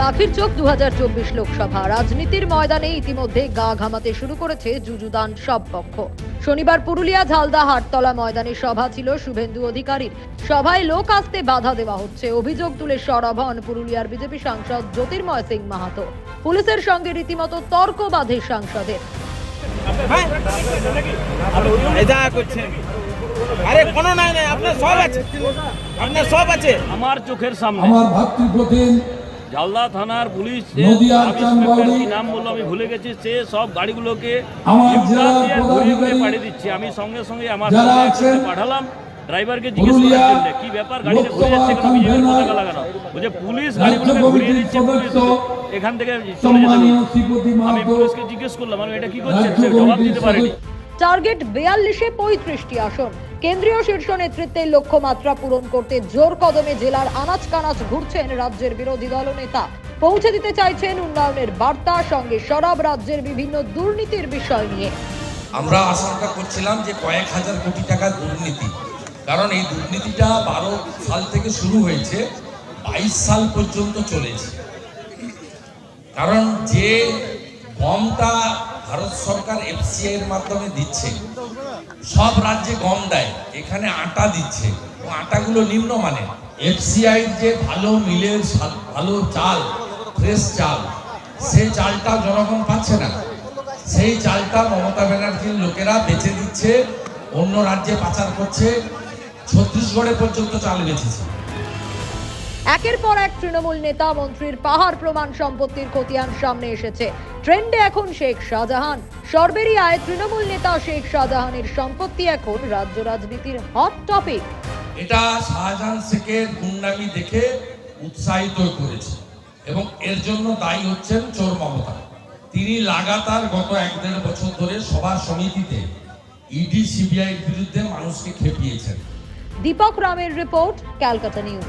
পাখির চোখ দুহাজার চব্বিশ লোকসভা। রাজনীতির ময়দানে ইতিমধ্যে গা ঘামাতে শুরু করেছে যুযুদান সব পক্ষ। শনিবার পুরুলিয়া ঝালদা হাটতলা ময়দানে সভা ছিল শুভেন্দু অধিকারীর। সভায় লোক আসতে বাধা দেওয়া হচ্ছে। অভিযোগ তুলে সরব হন পুরুলিয়ার বিজেপি সাংসদ জ্যোতির্ময় সিং মাহাতো। পুলিশের সঙ্গে রীতিমতো তর্ক বাঁধে সাংসদের। আরে কোনো নাই নাই আপনার সব আছে। আপনার সব আছে। আমার চোখের সামনে। আমার ভাতৃপ্রতিম ঝালদা থানার পুলিশ নাম বলল আমি ভুলে গেছি সে সব গাড়িগুলোকে পাঠিয়ে দিচ্ছে। আমি সঙ্গে সঙ্গে আমার যারা আছেন, পাঠালাম ড্রাইভারকে জিজ্ঞেস জন্য কি ব্যাপার গাড়িতে ঘুরে যাচ্ছে কেন? বিজেপির পতাকা লাগানো। বলছে পুলিশ গাড়িগুলোকে ঘুরিয়ে দিচ্ছে পুলিশ এখান থেকে চলে যেতে সম্মানীয় শ্রীপতি আমি পুলিশকে জিজ্ঞেস করলাম আমি এটা কি করছেন? জবাব দিতে পারেনি। টার্গেট বিয়াল্লিশে পঁয়ত্রিশটি আসন। কেন্দ্রীয় শীর্ষ নেতৃত্বের লক্ষ্যমাত্রা পূরণ করতে জোর কদমে জেলার আনাচ কানাচ ঘুরছেন রাজ্যের বিরোধী দলনেতা পৌঁছে দিতে চাইছেন উন্নয়নের বার্তা, সঙ্গে সরব রাজ্যের বিভিন্ন দুর্নীতির বিষয় নিয়ে। আমরা আশঙ্কা করছিলাম যে কয়েক হাজার কোটি টাকা দুর্নীতি, কারণ এই দুর্নীতিটা বারো সাল থেকে শুরু হয়েছে, বাইশ সাল পর্যন্ত চলেছে। কারণ যে গমটা ভারত সরকার এফসিআই এর মাধ্যমে দিচ্ছে। সব রাজ্যে গম দেয়, এখানে আটা দিচ্ছে। এবং আটাগুলো নিম্নমানের। এফসিআই যে ভালো মিলের সা- ভালো চাল, ফ্রেশ চাল সেই চালটা জনগণ পাচ্ছে না। সেই চালটা মমতা ব্যানার্জির লোকেরা বেচে দিচ্ছে, অন্য রাজ্যে পাচার করছে, ছত্তিশগড়ে পর্যন্ত চাল বেচেছে। একের পর এক তৃণমূল নেতা মন্ত্রীর পাহাড় প্রমাণ সম্পত্তির খতিয়ান সামনে এসেছে। ট্রেন্ডে এখন শেখ শাহজাহান। সরবেরি আয় তৃণমূল নেতা শেখ শাহজাহানের সম্পত্তি এখন রাজ্য রাজনীতির হট টপিক এটা শাহজাহান শেখের গুন্ডামি দেখে উৎসাহিত করেছে এবং এর জন্য দায়ী হচ্ছেন চোর মমতা। তিনি লাগাতার গত এক দেড় বছর ধরে সভা সমিতিতে ইডি সিবিআই বিরুদ্ধে মানুষকে খেপিয়েছেন। দীপক রামের রিপোর্ট ক্যালকাটা নিউজ।